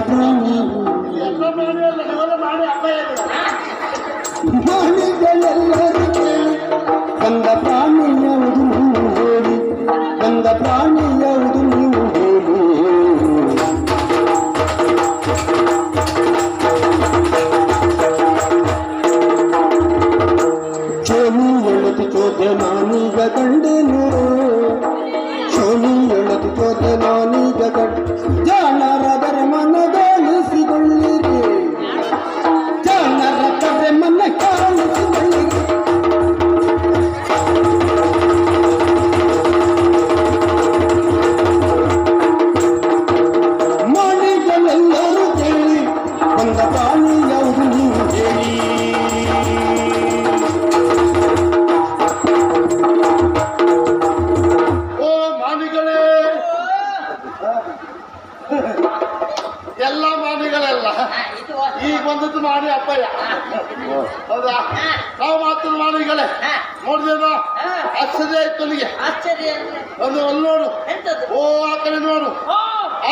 ಪ್ರಾಣಿ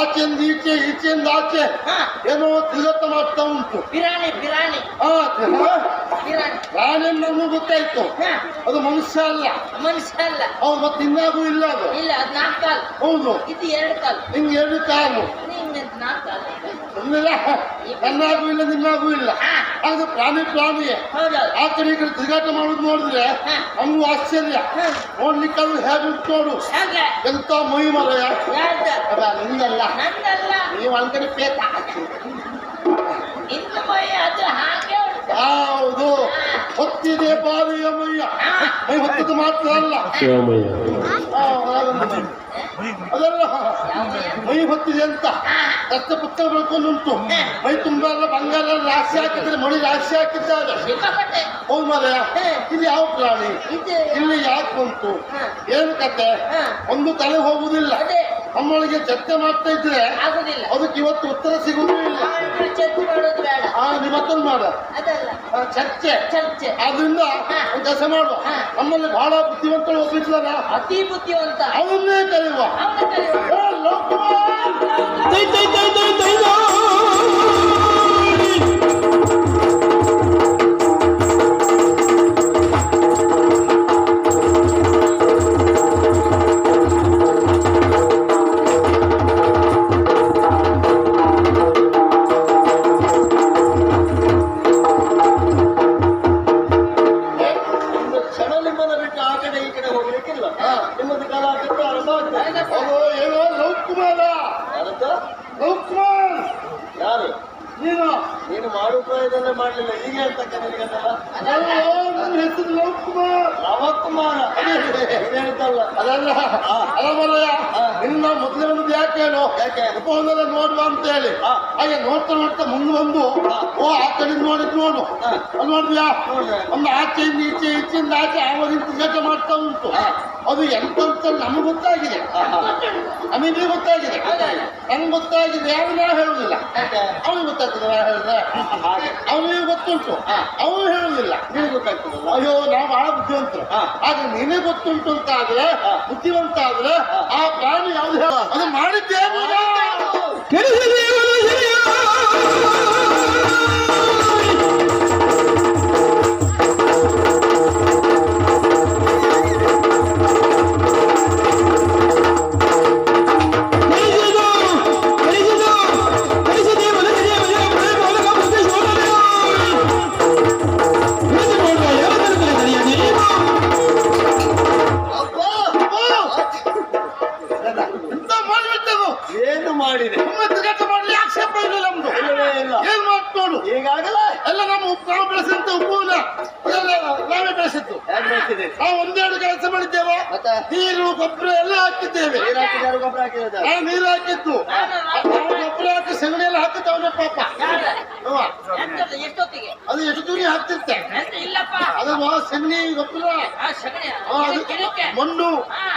ಆಚೆಯಿಂದ ಈಚೆ ಈಚೆಯಿಂದ ಆಚೆ ಹಾ. ಏನೋ ತಿರುಗತ್ತ ಮಾಡ್ತಾ ಉಂಟು. ಪಿರಾಣಿ ಪಿರಾಣಿ ಪಿರಾಣಿ ಪ್ರಾಣಿ ನಮ್ಗೆ ಗೊತ್ತಾಯ್ತು ಅದು ಮನುಷ್ಯ ಅಲ್ಲ. ಮನುಷ್ಯ ಅಲ್ಲ. ಹೌದು ಮತ್ತೆ ಇನ್ನಾಗೂ ಇಲ್ಲ ಅದು. ಇಲ್ಲ ಅದು ನಾಲ್ಕು ಕಾಲು. ಹೌದು. ಇದು ಎರಡು ಕಾಲು. ನಿಂಗೆ ಎರಡು ಕಾಲು. ನನ್ನಾಗೂ ಇಲ್ಲ ನಿನ್ನಾಗೂ ಇಲ್ಲ. ಅದು ಪ್ರಾಣಿ ಪ್ರಾಣಿಯೇ. ಆ ಕಡೆ ಈ ಕಡೆ ತಿರುಗಾಟ ಮಾಡೋದು ನೋಡಿದ್ರೆ ಹಾ. ನಮಗೂ ಆಶ್ಚರ್ಯ. ಹಾ. ನೋಡ್ಲಿಕ್ಕೆ ಅದು ಹೇಗೆ ಉಂಟು ನೋಡು. ಹಾಗೆ? ಎಂತ ಮೈ ಮರಯ ಅದ ನಿಂದಲ್ಲ. ನಂದಲ್ಲ. ನೀವು ಒಂದ್ ಕಡೆ ಪೇತ ಇನ್ನು ಮೈ ಅದು ಹಾಗೆ ಉಂಟು. ಹೌದು. ಹೊತ್ತಿದೆ ಬಾವಿಯ ಮೈಯ ಮೈ ಹೊತ್ತದ್ದು ಮಾತ್ರ ಅಲ್ಲ. ಆ, ಅದೊಂದು. ಅದಲ್ಲ ಮೈ ಹೊತ್ತಿದೆ ಅಂತ. ರಕ್ತ ಪುತ್ತ ಬೆಳ್ಕೊಂಡುಂಟು ಮೈ ತುಂಬಾ ಎಲ್ಲ ಬಂಗಾರ ರಾಶಿ ಹಾಕಿದ್ರೆ ಮಣಿ ರಾಶಿ ಹಾಕಿದ್ದಾರೆ. ಸಿಕ್ಕಾಪಟ್ಟೆ ಹೌದು ಮಾರಯ್ಯ ಇದು ಯಾವ ಪ್ರಾಣಿ? ಇದು ಇಲ್ಲಿ ಯಾಕೆ ಉಂಟು. ಏನು ಕತೆ? ಒಂದು ತಲೆ ಹೋಗುದಿಲ್ಲ ಅದೇ. ನಮ್ಮೊಳಗೆ ಚರ್ಚೆ ಮಾಡ್ತಾ ಇದ್ರೆ ಆಗುದಿಲ್ಲ. ಅದಕ್ಕೆ ಇವತ್ತು ಉತ್ತರ ಸಿಗುವುದೂ ಇಲ್ಲ. ಆ, ಇಬ್ರು ಚರ್ಚೆ ಮಾಡೋದು ಬೇಡ. ಆ ನಿಮ್ಮತ್ತೊಂದು ಮಾಡ ಅದಲ್ಲ. ಆ, ಚರ್ಚೆ. ಚರ್ಚೆ. ಆದ್ರಿಂದ. ಒಂದು ಕೆಲಸ ಮಾಡುವ. ಹಾ. ನಮ್ಮಲ್ಲಿ ಬಹಳ ಬುದ್ಧಿವಂತರು ಒಬ್ಬಿದ್ರಲ್ಲ ಅತಿ ಬುದ್ಧಿವಂತ. ಅವನ್ನೇ ಕರೆಯುವ. ಅವನ ಕರೆಯುವ. ದೈ ದೈ ದೈ ದೈ ದೈ. ಅದಲ್ಲ? ಅಲ್ಲ ಮರಯ್ಯ ನಿನ್ನ ಮೊದಲೇ ಯಾಕೇನು? ಯಾಕೆ? ಫೋನೆಲ್ಲ ನೋಡುವ ಅಂತ ಹೇಳಿ. ಹಾಗೆ ನೋಡ್ತಾ ನೋಡ್ತಾ ಮುಂದೆ ಬಂದು ಓ ಆ ಕಡೆ ನೋಡಿದ್ ನೋಡು. ನೋಡಿದ್ಯಾ? ನೋಡ್ದೆ. ಒಂದು ಆಚೆಯಿಂದ ಈಚೆ ಈಚೆಯಿಂದ ಆಚೆ ಆವಾಗಿನ ತಿರುಗಾಟ ಮಾಡ್ತಾ ಉಂಟು. ಅದು ಎಂತ ಅಂತ ನಮಗೆ ಗೊತ್ತಾಗಿದೆ. ನಮಗೆ ಗೊತ್ತಾಗಿದೆ. ನಮ್ಗೆ ಗೊತ್ತಾಗಿದೆ ಯಾರು ನಾ ಹೇಳುದಿಲ್ಲ. ಅವನು ಅವನಿಗೆ ಗೊತ್ತಾಗ್ತದೆ ನಾ ಹೇಳಿದ್ರೆ ಹಾಗೆ. ಅವನಿಗೆ ಗೊತ್ತುಂಟು. ಅವನು ಹೇಳುದಿಲ್ಲ. ನಿನಗೆ ಗೊತ್ತಾಗ್ತದೆ ಅಯ್ಯೋ ನಾವು ಬಹಳ ಬುದ್ಧಿವಂತರು. ಆದ್ರೆ ನಿನಗೆ ಗೊತ್ತುಂಟು ಅಂತ ಆದ್ರೆ. ಬುದ್ಧಿವಂತ ಆದ್ರೆ ಆ ಪ್ರಾಣಿ ಯಾವ್ದು ಹೇಳ? ಅದು ಮಾಡಿದ್ದೇನು ಕೆಡಿಸದೆ ಅದು ಸಗಣಿ ಗಿಡಕ್ಕೆ ಮಣ್ಣು.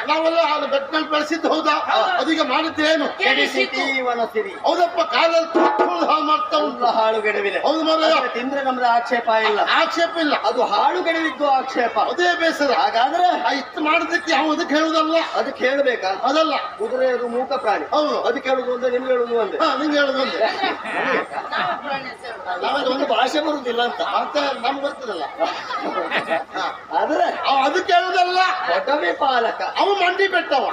ನಾವೆಲ್ಲ ಬೆಟ್ಟಲ್ಲಿ ಬೆಳೆಸಿದ್ದು ಹೌದಾ? ಅದೀಗ ಮಾಡಿದ್ದೇನು? ಏನು ಹೌದಪ್ಪ ಕಾಲಲ್ಲಿ ಹಾಳು ಮಾಡ್ತಾ ಉಂಟು. ಹಾಳು ಗೆಡವಿದೆ. ಹೌದು ಮಾರಾಯ. ತಿಂದ್ರೆ ನಮ್ದು ಆಕ್ಷೇಪ ಇಲ್ಲ. ಆಕ್ಷೇಪ ಇಲ್ಲ. ಅದು ಹಾಳು ಗೆಡವಿದ್ದು ಆಕ್ಷೇಪ. ಅದೇ ಬೇಸರ. ಹಾಗಾದ್ರೆ? ಇಷ್ಟು ಮಾಡೋದಕ್ಕೆ ಯಾವ ಅದಕ್ಕೆ ಹೇಳುದಲ್ಲ ಅದಕ್ಕೆ ಹೇಳ್ಬೇಕಾ? ಅದಲ್ಲ. ಕುದುರೆ ಅದು ಮೂಕ ಪ್ರಾಣಿ. ಹೌದು. ಅದಕ್ಕೆ ಹೇಳುದು ಒಂದೇ ನಿಮ್ಗೆ ಹೇಳುದು ಒಂದೇ ನಿಮ್ಗೆ ಹೇಳುದು ಒಂದೇ ನಾವು ಹೇಳುದು. ನಮಗೆ ಒಂದು ಭಾಷೆ ಬರುದಿಲ್ಲ ಅಂತ. ಅಂತ ನಮ್ಗೆ ಗೊತ್ತಿರಲ್ಲ. ಹಾ. ಆದ್ರೆ ಕೇಳುದಲ್ಲ ಅದಕ್ಕೆ ಹೇಳುದಲ್ಲ ಒಡವೆ ಪಾಲಕ. ಅವ ಮಂಡಿ ಬೆಟ್ಟವ.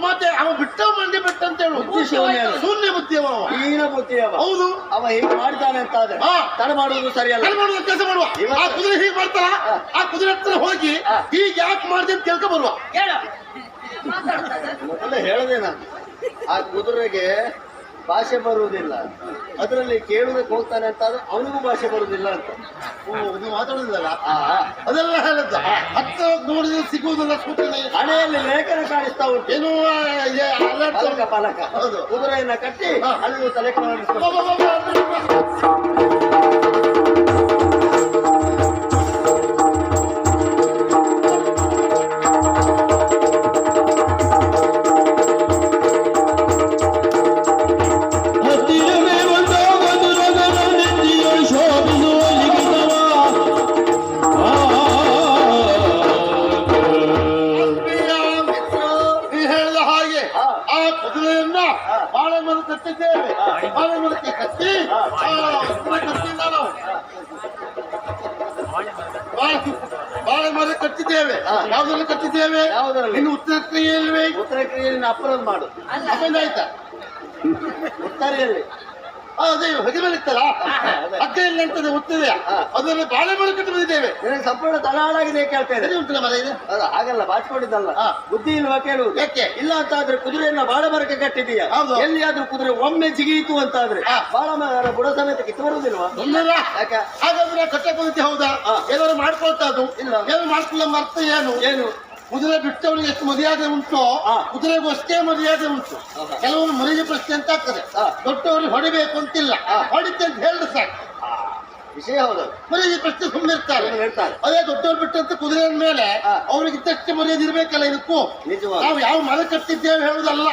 ಮತ್ತೆ ಅವ ಬಿಟ್ಟ ಮಂಡಿ ಬೆಟ್ಟ ಅಂತ ಹೇಳು. ಶೂನ್ಯ. ಬುದ್ಧಿಯವ. ಹೀನ ಬುದ್ಧಿಯವ. ಹೌದು. ಅವ ಹೀಗೆ ಮಾಡ್ತಾನೆ ಅಂತ ಆದ್ರೆ ಹಾ. ತಡ ಮಾಡುವುದು ಸರಿಯಲ್ಲ. ಮಾಡುವ ಕೆಲಸ ಮಾಡುವ. ಆ ಕುದುರೆ ಹೀಗೆ ಮಾಡ್ತಾರ ಆ ಕುದುರೆ ಹತ್ರ ಹೋಗಿ. ಹೀಗೆ ಯಾಕೆ ಮಾಡಿದೆ ಅಂತ ಕೇಳ್ಕೊ ಬರುವ. ಹೇಳು. ಮೊದಲೇ ಹೇಳದೆ ನಾನು. ಆ ಕುದುರೆಗೆ ಭಾಷೆ ಬರುವುದಿಲ್ಲ. ಅದರಲ್ಲಿ ಕೇಳುವುದಕ್ಕೆ ಹೋಗ್ತಾನೆ ಅಂತ ಆದ್ರೆ ಅವನಿಗೂ ಭಾಷೆ ಬರುವುದಿಲ್ಲ ಅಂತ. ನೀವು ಮಾತಾಡುದಿಲ್ಲ. ಅದೆಲ್ಲ ಹೇಳದ್ದ ಹತ್ತು ಹೋಗಿ ನೋಡಿದ್ರೆ ಸಿಗುವುದಿಲ್ಲ ಹಣೆಯಲ್ಲಿ ಲೇಖನ ಕಾಣಿಸ್ತಾ ಉಂಟು. ಏನು ಪಾಲಕ ಪಾಲಕ. ಹೌದು. ಕುದುರೆಯನ್ನ ಕಟ್ಟಿ. ಅಲ್ಲಿ ತಲೆ ಕಾಣಿಸ್ಕೊಂಡು ಅಲ್ಲ ಆಯ್ತಾ ಹೇಳಿ ಅದೇ ಹೊಗೆ ಮೇಲೆ ಇತ್ತಲ್ಲ ಅದೇ. ಅಕ್ಕ ಇಲ್ಲ ಅಂತದೆ ಉತ್ತದೆ ಅದನ್ನು ಬಾಳೆ ಮರ ಕಟ್ಟಿ ಬಂದಿದ್ದೇವೆ. ಸಂಪೂರ್ಣ ತಲಾಳಾಗಿದೆ ಕೇಳ್ತಾ ಇದೆ. ಉಂಟಲ್ಲ ಮರ ಇದು? ಹಾಗಲ್ಲ ಬಾಚಿಕೊಂಡಿದ್ದಲ್ಲ. ಬುದ್ಧಿ ಇಲ್ವಾ ಕೇಳು. ಯಾಕೆ? ಇಲ್ಲ ಅಂತ ಆದ್ರೆ ಕುದುರೆಯನ್ನ ಬಾಳೆ ಮರಕ್ಕೆ ಕಟ್ಟಿದೀಯ. ಎಲ್ಲಿಯಾದ್ರೂ ಕುದುರೆ ಒಮ್ಮೆ ಜಿಗಿಯಿತು ಅಂತ ಆದ್ರೆ. ಬಾಳ ಮರ ಬುಡ ಸಮೇತ ಕಿತ್ತು ಬರುವುದಿಲ್ವಾ? ಹಾಗಾದ್ರೆ ಕಟ್ಟೆ ಕುದಿತಿ ಹೌದಾ? ಎಲ್ಲರೂ ಏನಾದ್ರು ಮಾಡ್ಕೊಳ್ತಾ ಅದು. ಇಲ್ಲ. ಏನು ಮಾಡ್ಕೊಳ್ಳೋ ಮರ್ತ ಏನು? ಏನು? ಕುದುರೆ ಬಿಟ್ಟವನಿಗೆ ಎಷ್ಟು ಮರ್ಯಾದೆ ಉಂಟು. ಕುದುರೆಗೂ ಅಷ್ಟೇ ಮರ್ಯಾದೆ ಉಂಟು. ಕೆಲವೊಂದು ಕೆಲವರು ಮರಿಗೆ ಪ್ರಶ್ನೆ ಅಂತ ಆಗ್ತದೆ. ದೊಡ್ಡವರಿಗೆ ಹೊಡಿಬೇಕು ಅಂತಿಲ್ಲ. ಹೊಡಿತಂತ ಹೊಡಿತೆ ಅಂತ ಹೇಳಿದ್ರೆ ಸಾಕು. ವಿಷಯ ಹೌದು. ಮರಿಗೆ ಪ್ರಶ್ನೆ ಸುಮ್ಮನೆ ಇರ್ತಾರೆ. ಸುಮ್ನೆ ಅದೇ ದೊಡ್ಡವ್ರು ಬಿಟ್ಟಂತ ಕುದುರೆ ಮೇಲೆ. ಅವ್ರಿಗೆ ಇದ್ದಷ್ಟು ಮರ್ಯಾದೆ ಇರ್ಬೇಕಲ್ಲ ಇದಕ್ಕೂ. ನಿಜವಾಗ ನಾವು ಯಾವ ಮರ ಕಟ್ಟಿದ್ದೇವೆ ಹೇಳುದಲ್ಲ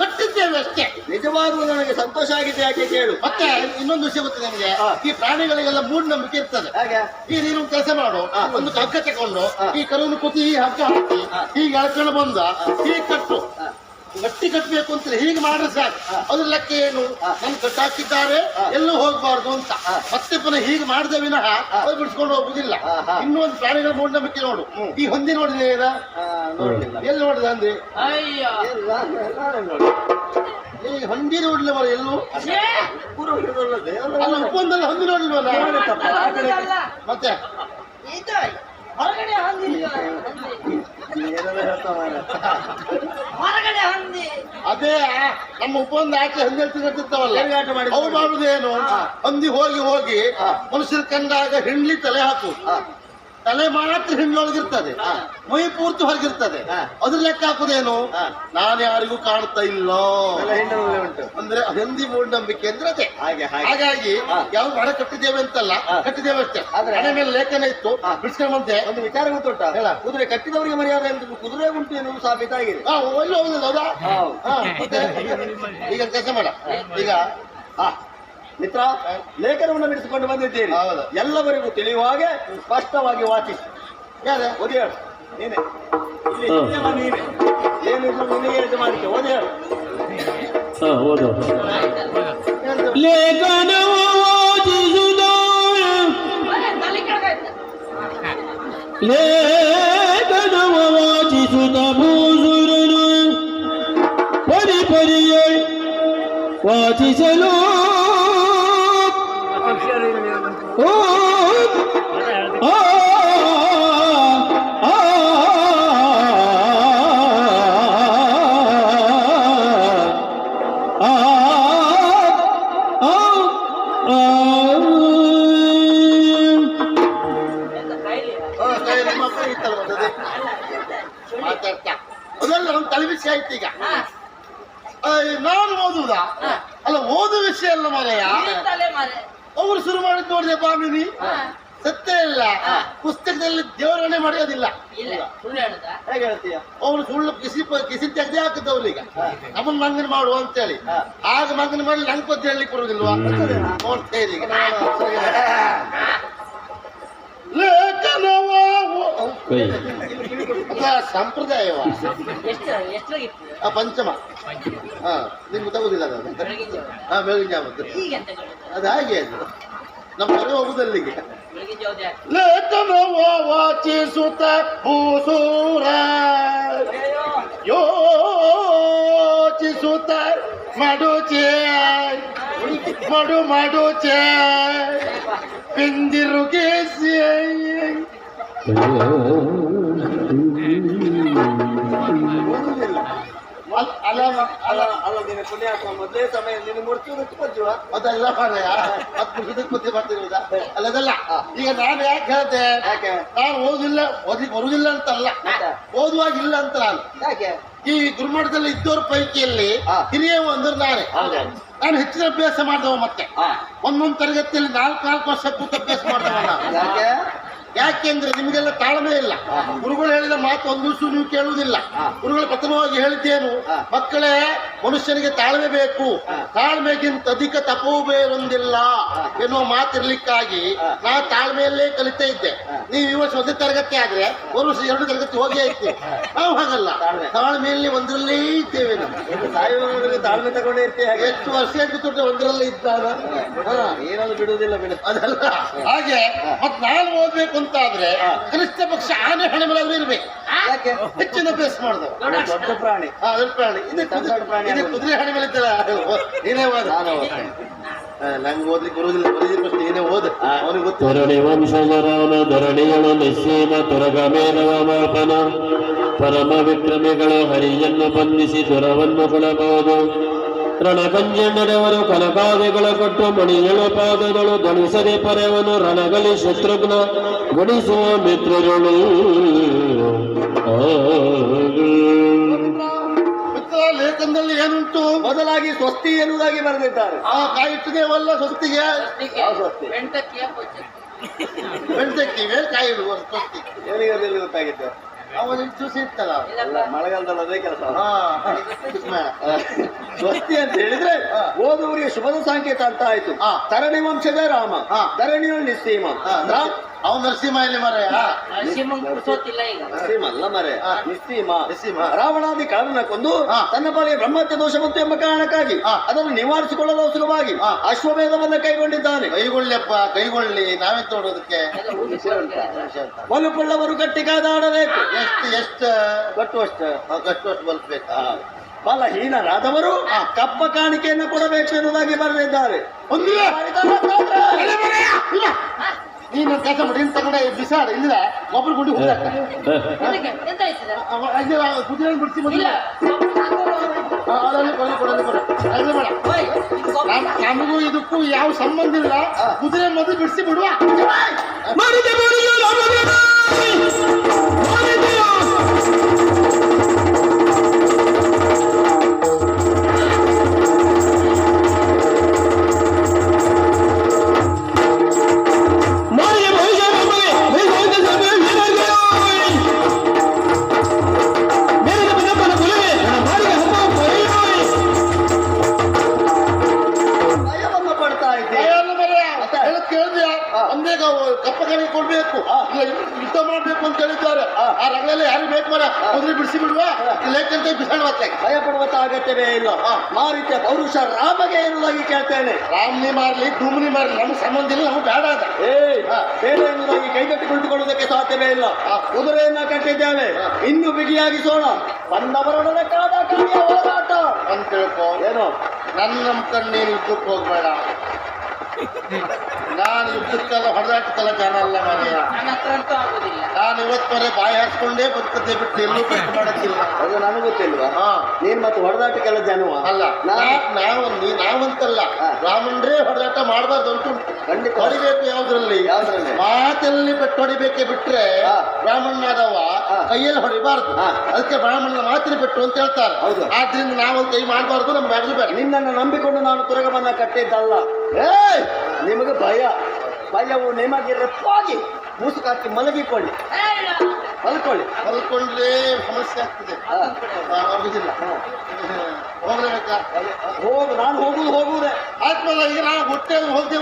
ಕಟ್ಟಿದ್ದೇವೆ ಅಷ್ಟೇ. ನಿಜವಾಗ್ಲೂ ನನಗೆ ಸಂತೋಷ ಆಗಿದೆ ಯಾಕೆ ಕೇಳು. ಮತ್ತೆ ಇನ್ನೊಂದು ವಿಷಯ ಗೊತ್ತಿದೆ ನಿಮಗೆ. ಈ ಪ್ರಾಣಿಗಳಿಗೆಲ್ಲ ಮೂಢನಂಬಿಕೆ ಇರ್ತದೆ. ಹಾಗೆ? ಈ ನೀನು ಕೆಲಸ ಮಾಡು. ಒಂದು ಕಗ್ಗ ತಗೊಂಡು ಈ ಕರುವನ್ನು ಕೂತಿ ಈ ಹಗ್ಗ ಹಾಕಿ ಈಗ ಹೀಗೆ ಎಳ್ಕೊಂಡು ಬಂದ ಹೀಗೆ ಕಟ್ಟು. ಗಟ್ಟಿ ಕಟ್ಟಬೇಕು ಅಂತ ಹೀಗೆ ಮಾಡ್ರೆ ಸರ್. ಅದ್ರ ಲೆಕ್ಕ ಏನು? ನಮ್ ಕಟ್ಟಾಕಿದ್ದಾರೆ ಎಲ್ಲೂ ಹೋಗ್ಬಾರ್ದು ಅಂತ. ಮತ್ತೆ ಪುನಃ ಹೀಗೆ ಮಾಡಿದೆ ವಿನಃ ಬಿಡ್ಸ್ಕೊಂಡು ಅದು ಬಿಡಿಸ್ಕೊಂಡು ಹೋಗುದಿಲ್ಲ. ಇನ್ನೊಂದು ಪ್ರಾಣಿಗಳ ಮೂಢನಂಬಿಕೆ ನೋಡು. ಈ ಹೊಂದಿ ನೋಡಿದೆ ಎಲ್ಲಿ ನೋಡಿದ ಅಂದ್ರೆ? ಅಯ್ಯೋ. ಏನು ನೋಡಿ ಈ ಹೊಂದಿ ನೋಡ್ಲಿ ಮರ ಎಲ್ಲೂ. ಅಲ್ಲ, ಅಲ್ಲ ಉಪ್ಪೊಂದಲ್ಲ ಹೊಂದಿ ನೋಡಿಲ್ವಲ್ಲ. ಮತ್ತೆ? ಇದು ಹೊರಗಡೆ ಹಂದಿ ಹೊರಗಡೆ ಹಂದಿ. ಅದೇ ನಮ್ಮ ಉಪ್ಪೊಂದು ಆಚೆ ಹಂದಿ ಮಾಡಿದ್ದು ಅವು ಮಾಡುದೇನು ಹಂದಿ ಹೋಗಿ ಹೋಗಿ ಮನುಷ್ಯರ್ ಕಂಡಾಗ ಹಿಂಡ್ಲಿ ತಲೆ ಹಾಕು. ತಲೆ ಮಾತ್ರ ಹಿಂಡ್ಲೊಳಗಿರ್ತದೆ ಹಾ. ಮೈ ಪೂರ್ತಿ ಹೊರಗಿರ್ತದೆ. ಅದ್ರ ಲೆಕ್ಕ ಹಾಕುದೇನು. ನಾನು ಯಾರಿಗೂ ಕಾಣ್ತಾ ಇಲ್ಲ. ಅಂದ್ರೆ ಹಂದಿ ಮೂಢನಂಬಿಕೆ ಅಂದ್ರೆ ಅದೇ. ಹಾಗೆ ಹಾಗೆ. ಹಾಗಾಗಿ ಯಾವ ಹಣ ಕಟ್ಟಿದ್ದೇವೆ ಅಂತಲ್ಲ. ಕಟ್ಟಿದ್ದೇವೆ ಅಷ್ಟೇ. ಆದ್ರೆ- ಮನೆ ಮೇಲೆ ಲೇಖನ ಇತ್ತು. ಹಾ. ಬಿಡಿಸ್ಕೊಂಡ್ ಒಂದು ವಿಚಾರ ಗೊತ್ತುಂಟ. ಕುದುರೆ ಕಟ್ಟಿದವರಿಗೆ ಮರ್ಯಾದೆ ಅಂತ ಕುದುರೆ ಉಂಟು ಎನ್ನುವುದು ಸಾಬೀತಾಗಿದೆ ಒಳ್ಳೆ ಹೌದಾ? ಈಗ ಕೆಲಸ ಮಾಡ. ಈಗ ಮಿತ್ರ ಲೇಖನವನ್ನು ಬಿಡಿಸಿಕೊಂಡು ಬಂದಿದ್ದೀರಿ. ಎಲ್ಲವರಿಗೂ ತಿಳಿಯುವ ಹಾಗೆ ಸ್ಪಷ್ಟವಾಗಿ ವಾಚಿಸಿ. ಯಾರು? ಓದಿ ಹೇಳು. ನೀನೆ. ನೀನೆ. ಏನಿದ್ರು ನಿನಗೆ ಓದಿ ಹೇಳು. ಹಾ ಓದು. ವಾಚಿಸುತ್ತ ಭೂಸುರನು ಪರಿ ಪರಿಯೇ ವಾಚಿಸಲು ಅದೆಲ್ಲ ನಮ್ಮ ತಲೆ ವಿಷಯ ಆಯ್ತು ಈಗ ಆ, ನಾನು ಓದುವುದಾ ಅಲ್ಲ ಓದು ವಿಷಯ ಅಲ್ಲ ಮಾರಾಯ. ಅವರು ಶುರು ಮಾಡಿದ್ ನೋಡಿದೆ ಬಾಮಿನಿ ಸತ್ಯ ಇಲ್ಲ. ಪುಸ್ತಕದಲ್ಲಿ ದೇವರನ್ನೇ ಮಾಡಿಯೋದಿಲ್ಲ ಇಲ್ಲ. ಸುಳ್ಳು ಹೇಳುದಾ? ಹೇಗೆ ಹೇಳ್ತೀಯ? ಅವನು ಸುಳ್ಳು ಕಿಸಿ ಕಿಸಿ ತೆಗೆದು ಹಾಕಿದ್ದು ಈಗ. ನಮ್ಮನ್ ಮಂಗನ ಮಾಡುವ ಅಂತ ಹೇಳಿ ಆಗ ಮಂಗನ ಮಾಡಿ ನಂಗೆ ಪದ್ಯ ಹೇಳಲಿಕ್ಕೆ ಬರುವುದಿಲ್ವಾ ನೋಡ್ತಾ ಅದ ಸಂಪ್ರದಾಯವ? ಎಷ್ಟು ಎಷ್ಟಾಗಿತ್ತು ಆ ಪಂಚಮ. ಹಾ ನಿಮ್ಗೆ ತಗೋದಿಲ್ಲ ಬೆಳಗಿನ ಜಾವ. ಹಾ ಬೆಳಗಿನ ಎಂತ ಅದು ಹಾಗೆ ಅದು. ನಮ್ಮ ಮನೆ ಹೋಗುದಲ್ಲಿಗೆ ಲೇಖನವ ವಾಚಿಸುತ್ತ ಭೂಸೂರ. ಯೋಚಿಸುತ್ತ ಮಡುಚೆ. ಮಡು ಮಡುಚೆ. ಪಿಂದಿರುಗೇಸಿ ಅಲ್ಲ ಅಲ್ಲ ಅಲ್ಲ ಪುಣ್ಯಾತ್ಮ ಮೊದಲೇ ಸಮಯ ನೀನು ಮುಡ್ಚು ಪಂಚುವ ಅದೆಲ್ಲ ಮಾರಾಯ ಹತ್ತು ನಿಮಿಷಕ್ಕೆ ಬುದ್ಧಿ ಬರ್ತಿರುವುದ ಅಲ್ಲ ಅದಲ್ಲ ಈಗ ನಾನು ಯಾಕೆ ಹೇಳ್ತೆ ಯಾಕೆ ನಾನು ಓದಿಲ್ಲ ಓದಿ ಬರುವುದಿಲ್ಲ ಅಂತಲ್ಲ ಅಲ್ಲ ಓದುವಾಗ ಇಲ್ಲ ಅಂತ ನಾನು. ಯಾಕೆ? ಈ ಗುರುಮಠದಲ್ಲಿ ಇದ್ದವ್ರ ಪೈಕಿಯಲ್ಲಿ ಹಿರಿಯ ಅಂದ್ರೆ ನಾನೇ? ನಾನು ಹೆಚ್ಚಿನ ಅಭ್ಯಾಸ ಮಾಡಿದವ ಮತ್ತೆ. ಒಂದೊಂದು ತರಗತಿಯಲ್ಲಿ ನಾಲ್ಕು ನಾಲ್ಕು ವರ್ಷ ಕೂತು ಅಭ್ಯಾಸ ಮಾಡ್ದವ ನಾನು ಯಾಕೆ? ಯಾಕೆಂದ್ರೆ ನಿಮಗೆಲ್ಲ ತಾಳ್ಮೆ ಇಲ್ಲ ಗುರುಗಳು ಹೇಳಿದ ಮಾತು ಒಂದು ದಿವಸ ನೀವು ಕೇಳುವುದಿಲ್ಲ. ಗುರುಗಳು ಪ್ರಥಮವಾಗಿ ಹೇಳಿದ್ದೇನು. ಮಕ್ಕಳೇ ಮನುಷ್ಯನಿಗೆ ತಾಳ್ಮೆ ಬೇಕು ತಾಳ್ಮೆಗಿಂತ ಅಧಿಕ ತಪೋಬೇ ಬೇರೊಂದಿಲ್ಲ ಎನ್ನುವ ಮಾತಿರ್ಲಿಕ್ಕಾಗಿ. ನಾ ತಾಳ್ಮೆಯಲ್ಲೇ ಕಲಿತಾ ಇದ್ದೆ ನೀವ್ ನೀವು ಇವತ್ತು ಒಂದೇ ತರಗತಿ ಆದ್ರೆ ಒಂದು ವರ್ಷ ಎರಡು ತರಗತಿ ಹೋಗಿ ಐತೆ ನಾವು ಹಾಗಲ್ಲ ತಾಳ್ಮೆಯಲ್ಲಿ ಒಂದರಲ್ಲೇ ಇದ್ದೇವೆ ನಾವು ತಾಳ್ಮೆ ತಗೊಂಡೇ ಇರ್ತೀಯ ಹಾಗೆ ಎಷ್ಟು ವರ್ಷ ಎಂಟು ತೊಟ್ಟೆ ಒಂದರಲ್ಲೇ ಇದ್ದಾಗ ಏನಾದ್ರು ಬಿಡುವುದಿಲ್ಲ ಬಿಡು ಅದಲ್ಲ ಹಾಗೆ ಮತ್ತೆ ನಾನು ಓದ್ಬೇಕು ಅಂತ ಆದ್ರೆ ಹಾ. ಕನಿಷ್ಠ ಪಕ್ಷ ಆನೆ ಹಣೆ ಮೇಲೆ ಇರ್ಬೇಕು. ಯಾಕೆ? ಹೆಚ್ಚಿನ ಅಭ್ಯಾಸ ಮಾಡುದು. ದೊಡ್ಡ ಪ್ರಾಣಿ. ಹಾ ಪ್ರಾಣಿ. ಇದು ಸಣ್ಣ ಸಣ್ಣ ಪ್ರಾಣಿ ಇದು ಕುದುರೆ ಹಣೆ ಮೇಲೆ ಇದ್ದಲ್ಲ ನೀನೇ ಓದ ನಾನು ಓದ್ತೇನೆ. ನಂಗೆ ಓದ್ಲಿಕ್ಕೆ ಬರುವುದಿಲ್ಲ. ಬರೀದಿರ್ಬೇಕು ನೀನೇ ಓದ್ ಅವನಿಗೆ ಗೊತ್ತು. ಧರಣಿ ವಂಶಜರಾನ ಪರಮ ವಿಕ್ರಮಿಗಳು ಹರಿಯನ್ನು ಬಂಧಿಸಿ ದುರವನ್ನು ಕೊಡಬಹುದು. ರಣಕಂಜಣ್ಣರವರು ಕನಕಾದಿಗಳ ಕೊಟ್ಟು ಮಣಿಗಳು ಪಾದಗಳು ಧನಿಸದೆ ಪರವನು ರಣಗಲಿ ಶತ್ರುಘ್ನ ಗುಣಿಸುವ ಮಿತ್ರರುಳು. ಮಿತ್ರ ಲೇಖನದಲ್ಲಿ ಏನುಂಟು? ಬದಲಾಗಿ ಸ್ವಸ್ತಿ ಎನ್ನುವುದಾಗಿ ಬರೆದಿದ್ದಾರೆ. ಆ ಕಾಯಿಟ್ಟಿದೇವಲ್ಲ ಸ್ವಸ್ತಿಗೆ? ಯಾವ ಸ್ವಸ್ತಿ. ಏನಿಗೆ ಗೊತ್ತಾಗಿತ್ತು ಅವನ ಚೂಸಿ ಇರ್ತಲ್ಲ ಮಳೆಗಾಲದಲ್ಲಿ ಅದೇ ಕೆಲಸ. ಸ್ವಸ್ತಿ ಅಂತ ಹೇಳಿದ್ರೆ ಓದುವರಿಗೆ ಶುಭದ ಸಂಕೇತ ಅಂತ ಆಯ್ತು. ಹಾ. ತರಣಿ ವಂಶದ ರಾಮ ಹಾ. ಧರಣಿಯಲ್ಲಿ ನಿಸ್ಸೀಮ. ಅವ್ ಅವನು ನರಸಿಂಹ ಇಲ್ಲಿ ಮರ ನರಸಿಂಹ ಅಲ್ಲ ಮರೆ. ನಿಸ್ಸೀಮ. ನಿಸ್ಸೀಮ. ರಾವಣಾದಿ ಕಾರಣ ಕೊಂದು ಹಾ. ತನ್ನ ಪಾಲಿಗೆ ಬ್ರಹ್ಮತ್ಯ ದೋಷ ಮತ್ತು ಎಂಬ ಕಾರಣಕ್ಕಾಗಿ. ಅದನ್ನು ನಿವಾರಿಸಿಕೊಳ್ಳಲು ಸುಲಭವಾಗಿ ಅಶ್ವಮೇಧವನ್ನ ಕೈಗೊಂಡಿದ್ದಾನೆ. ಕೈಗೊಳ್ಳಪ್ಪ ಕೈಗೊಳ್ಳಿ. ನಾವೇ ತೋಡೋದಕ್ಕೆ ಎಲ್ಲ ಊದಿಸಿ ಎಷ್ಟು? ಗಟ್ಟು ಅಷ್ಟು. ಎಷ್ಟು ಎಷ್ಟು ಕಟ್ಟುವಷ್ಟು ಬಲ ಹೀನರಾದವರು ಆ ಕಪ್ಪ ಕಾಣಿಕೆಯನ್ನು ಕೊಡಬೇಕು ಎನ್ನುವುದಾಗಿ ಬರೆದಿದ್ದಾರೆ. ಒಂದು ನೀನು ಕೆಲಸ ಮಾಡಿ ನೀನು ತಗೊಂಡೆ ಬಿಸಾಡ ಇಲ್ಲ ಒಬ್ಬರು ಗುಂಡಿ ಕುದುರೆ ಬಿಡಿಸಿ ಮೊದಲು ಕೊಡ ನಮಗೂ ಇದಕ್ಕೂ ಯಾವ ಸಂಬಂಧ ಇಲ್ಲ. ಕುದುರೆ ಮೊದಲು ಬಿಡಿಸಿ ಬಿಡುವ. ಮಾರ್ಲಿ ಧೂಮ್ನಿ ಮಾರಲಿ ನಮ್ಗೆ ಸಂಬಂಧ ಇಲ್ಲ ನಮ್ಗೆ ಬೇಡ ಅದ. ಬೇರೆ ಬೇಡ ಎನ್ನುವುದಾಗಿ ಕೈಗಟ್ಟಿ ಕುಳಿತುಕೊಳ್ಳುವುದಕ್ಕೆ ಸಾಧ್ಯವೇ ಇಲ್ಲ. ಕುದುರೆಯನ್ನ ಕಟ್ಟಿದ್ದೇವೆ ಇನ್ನು ಬಿಗಿಯಾಗಿಸೋಣ ಬಂದವರೊಡನೆ ಕಾದ ಕಾಡಿಯ ಹೋರಾಟ ಅಂತ ತಿಳ್ಕೊ. ಏನು? ನನ್ನ ನೀನು ಯುದ್ಧಕ್ಕೆ ಹೋಗ್ಬೇಡ. ನಾನು ಯುದ್ಧಕ್ಕೆಲ್ಲ ಹೊಡೆದಾಟಕ್ಕೆಲ್ಲ ಜನ ಅಲ್ಲ ಮನೆಯ. ನಾನು ಇವತ್ತವರೆ ಬಾಯಿ ಹಾಸ್ಕೊಂಡೇ ಬದುಕದೆ ಬಿಟ್ಟು ಎಲ್ಲೂ ಕಟ್ಟು ಮಾಡೋಕ್ಕಿಲ್ಲ. ಅದು ನನಗೆ ಗೊತ್ತಿಲ್ವಾ? ಹಾ. ನೀನ್ ಮತ್ತೆ ಹೊಡೆದಾಟಕ್ಕೆಲ್ಲ ಜನವ. ಅಲ್ಲ ನಾವು ನೀ- ನಾವಂತಲ್ಲ. ಹಾ. ರಾಮಂಡ್ರೇ ಹೊಡೆದಾಟ ಮಾಡಬಾರ್ದು ಅಂತ ಖಂಡಿತ. ಹೊಡಿಬೇಕು ಯಾವ್ದ್ರಲ್ಲಿ? ಯಾವ್ದ್ರಲ್ಲಿ? ಮಾತಲ್ಲಿ ಬಿಟ್ಟು ಹೊಡಿಬೇಕೆ ಬಿಟ್ರೆ. ಬ್ರಾಹ್ಮಣನಾದವ. ಕೈಯಲ್ಲಿ ಹೊಡಿಬಾರ್ದು. ಅದಕ್ಕೆ ಬ್ರಾಹ್ಮಣನ ಮಾತಿನ ಬಿಟ್ಟು ಅಂತ ಹೇಳ್ತಾರೆ. ಹೌದು. ಆದ್ರಿಂದ ನಾವು ಕೈ ಮಾಡಬಾರ್ದು ನಮ್ಗೆ ಬ್ಯಾಗ್ಲಿ ಬೇಡ. ನಿನ್ನನ್ನು ನಂಬಿಕೊಂಡು ನಾನು ತುರಗಮನ ಕಟ್ಟಿದ್ದಲ್ಲ. ಏ ನಿಮಗೆ ಭಯ. ಭಯವು ನಿಮಗೆ ರೆಪ್ಪಾಗಿ ಮುಸುಕಾಕಿ ಮಲಗಿಕೊಳ್ಳಿ. ಮಲ್ಕೊಳ್ಳಿ. ಮಲ್ಕೊಂಡ್ರೆ ಸಮಸ್ಯೆ ಆಗ್ತದೆ. ಹೋಗ್ಲೇಬೇಕಾ? ಹೋಗು ನಾನು ಹೋಗುದು ಆದ್ಮೇಲೆ ಈಗ ನಾವು ಹೊಟ್ಟೆ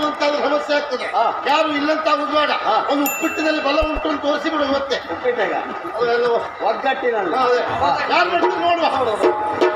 ಅಂತ ಆದ್ರೆ ಸಮಸ್ಯೆ ಆಗ್ತದೆ. ಯಾರು ಇಲ್ಲಂತ ಆಗುದು ಬೇಡ. ಒಂದು ಉಪ್ಪಿಟ್ಟಿನಲ್ಲಿ ಬಲ ಉಂಟು ಅಂತ ತೋರಿಸಿ ಬಿಡು ಮತ್ತೆ ಒಗ್ಗಟ್ಟಿನಲ್ಲಿ. ಯಾರು ನೋಡುವ.